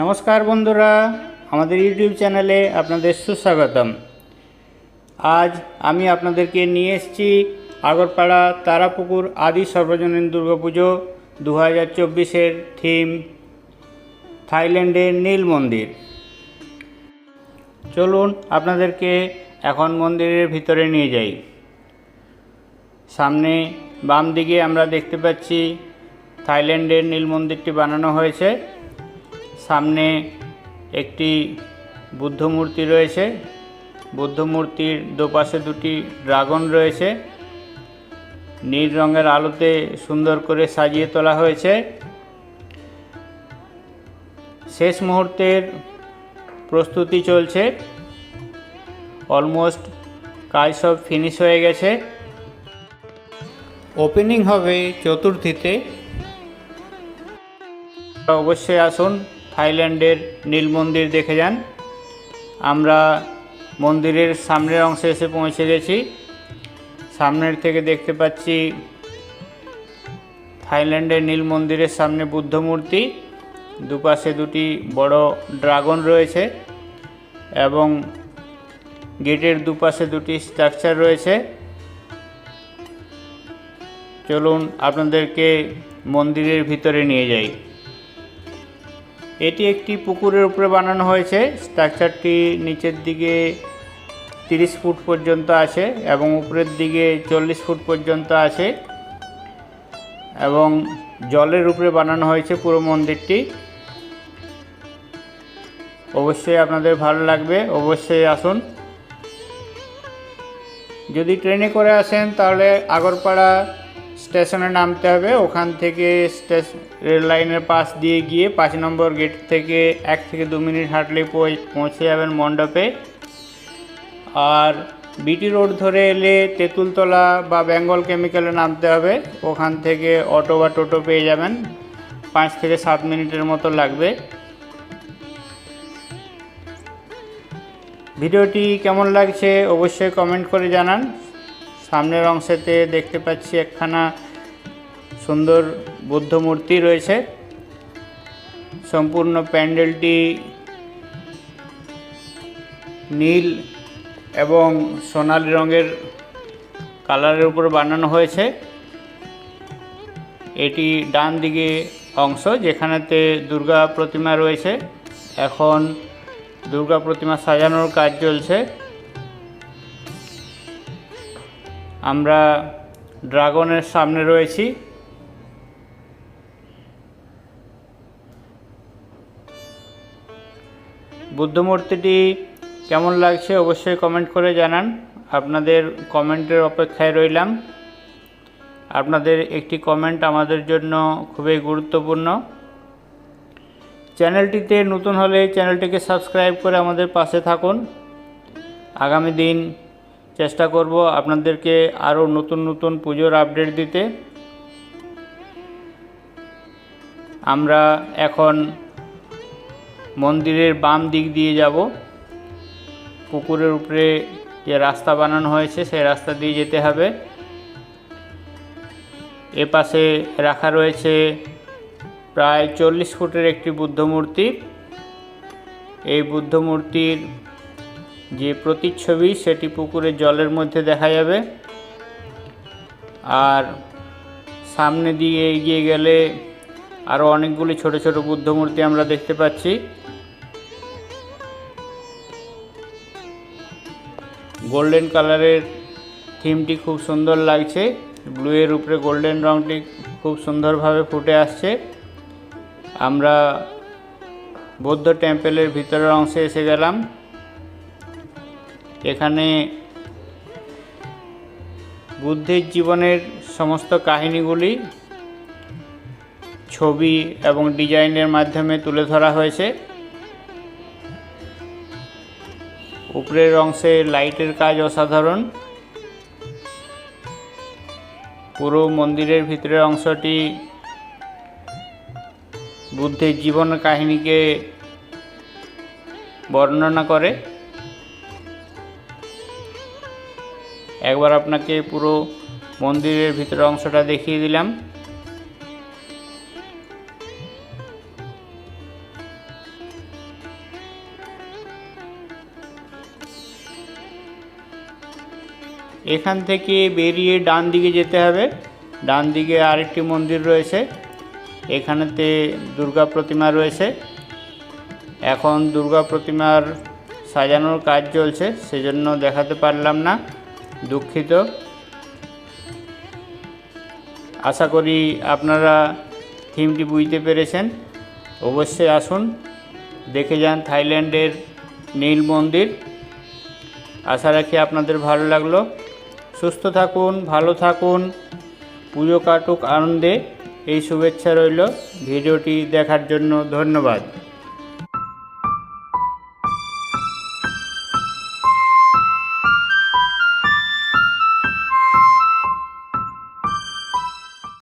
নমস্কার বন্ধুরা, আমাদের ইউটিউব চ্যানেলে আপনাদের সুস্বাগতম। আজ আমি আপনাদেরকে নিয়ে এসেছি আগরপাড়া তারাপুকুর আদি সর্বজনীন দুর্গাপুজো দু হাজার চব্বিশের থিম থাইল্যান্ডের নীল মন্দির। চলুন আপনাদেরকে এখন মন্দিরের ভিতরে নিয়ে যাই। সামনে বাম দিকে আমরা দেখতে পাচ্ছি থাইল্যান্ডের নীল মন্দিরটি বানানো হয়েছে। সামনে একটি বুদ্ধ মূর্তি রয়েছে। বুদ্ধ মূর্তির দুপাশে দুটি ড্রাগন রয়েছে। নীল রঙের আলোতে সুন্দর করে সাজিয়ে তোলা হয়েছে। শেষ মুহূর্তের প্রস্তুতি চলছে। অলমোস্ট কাজ সব ফিনিশ হয়ে গেছে। ওপেনিং হবে চতুর্থীতে। অবশ্যই আসুন। থাইল্যান্ডের নীল মন্দির দেখে যান। আমরা মন্দিরের সামনের অংশে এসে পৌঁছে গেছি। সামনের থেকে দেখতে পাচ্ছি থাইল্যান্ডের নীল মন্দিরের সামনে বুদ্ধ মূর্তি। দুপাশে দুটি বড় ড্রাগন রয়েছে এবং গেটের দুপাশে দুটি স্ট্রাকচার রয়েছে। চলুন আপনাদেরকে মন্দিরের ভিতরে নিয়ে যাই। এটি একটি পুকুরের উপরে বানানো হয়েছে। স্ট্রাকচারটি নিচের দিকে তিরিশ ফুট পর্যন্ত আছে এবং উপরের দিকে চল্লিশ ফুট পর্যন্ত আছে এবং জলের উপরে বানানো হয়েছে পুরো মন্দিরটি। অবশ্যই আপনাদের ভালো লাগবে, অবশ্যই আসুন। যদি ট্রেনে করে আসেন তাহলে আগরপাড়া স্টেশনে নামতে হবে। ওখান থেকে স্টেশন রেল লাইনের পাশ দিয়ে গিয়ে পাঁচ নম্বর গেট থেকে এক থেকে দু মিনিট হাঁটলে পৌঁছে যাবেন মণ্ডপে। আর বিটি রোড ধরে এলে তেঁতুলতলা বা বেঙ্গল কেমিক্যালে নামতে হবে। ওখান থেকে অটো বা টোটো পেয়ে যাবেন। পাঁচ থেকে সাত মিনিটের মতো লাগবে। ভিডিওটি কেমন লাগছে অবশ্যই কমেন্ট করে জানান। সামনের অংশেতে দেখতে পাচ্ছি একখানা সুন্দর বুদ্ধ মূর্তি রয়েছে। সম্পূর্ণ প্যান্ডেলটি নীল এবং সোনালি রঙের কালারের উপর বানানো হয়েছে। এটি ডান দিকে অংশ যেখানেতে দুর্গা প্রতিমা রয়েছে। এখন দুর্গা প্রতিমা সাজানোর কাজ চলছে। আমরা ড্রাগনের সামনে রয়েছি। বুদ্ধমূর্তিটি কেমন লাগছে অবশ্যই কমেন্ট করে জানান। আপনাদের কমেন্টের অপেক্ষায় রইলাম। আপনাদের একটি কমেন্ট আমাদের জন্য খুবই গুরুত্বপূর্ণ। চ্যানেলটিতে নতুন হলে চ্যানেলটিকে সাবস্ক্রাইব করে আমাদের পাশে থাকুন। আগামী দিন চেষ্টা করব আপনাদেরকে আরও নতুন নতুন পুজোর আপডেট দিতে। আমরা এখন মন্দিরের বাম দিক দিয়ে যাব। পুকুরের উপরে যে রাস্তা বানানো হয়েছে, সেই রাস্তা দিয়ে যেতে হবে। এ পাশে রাখা রয়েছে প্রায় চল্লিশ ফুটের একটি বুদ্ধ মূর্তি এই বুদ্ধ মূর্তির যে প্রতিচ্ছবি সেটি পুকুরের জলের মধ্যে দেখা যাবে। আর সামনে দিয়ে এগিয়ে গেলে আরও অনেকগুলি ছোট ছোট বুদ্ধ মূর্তি আমরা দেখতে পাচ্ছি। গোল্ডেন কালারের থিমটি খুব সুন্দর লাগছে। ব্লু এর উপরে গোল্ডেন রংটি খুব সুন্দরভাবে ফুটে আসছে। আমরা বৌদ্ধ টেম্পেলের ভিতরের অংশে এসে গেলাম। এখানে বুদ্ধের জীবনের সমস্ত কাহিনীগুলি ছবি এবং ডিজাইনের মাধ্যমে তুলে ধরা হয়েছে। উপরের অংশে লাইটের কাজ অসাধারণ। পুরো মন্দিরের ভিতরের অংশটি বুদ্ধের জীবন কাহিনীকে বর্ণনা করে। একবার আপনাকে পুরো মন্দিরের ভিতরের অংশটা দেখিয়ে দিলাম। এখান থেকে বেরিয়ে ডান দিকে যেতে হবে। ডান দিকে আরেকটি মন্দির রয়েছে। এখানেতে দুর্গা প্রতিমা রয়েছে। এখন দুর্গা প্রতিমার সাজানোর কাজ চলছে, সেজন্য দেখাতে পারলাম না। দুঃখিত। আশা করি আপনারা থিমটি বুঝতে পেরেছেন। অবশ্যই আসুন, দেখে যান থাইল্যান্ডের নীল মন্দির। আশা রাখি আপনাদের ভালো লাগল। সুস্থ থাকুন, ভালো থাকুন, পুজো কাটুক আনন্দে। এই শুভেচ্ছা রইল। ভিডিওটি দেখার জন্য ধন্যবাদ।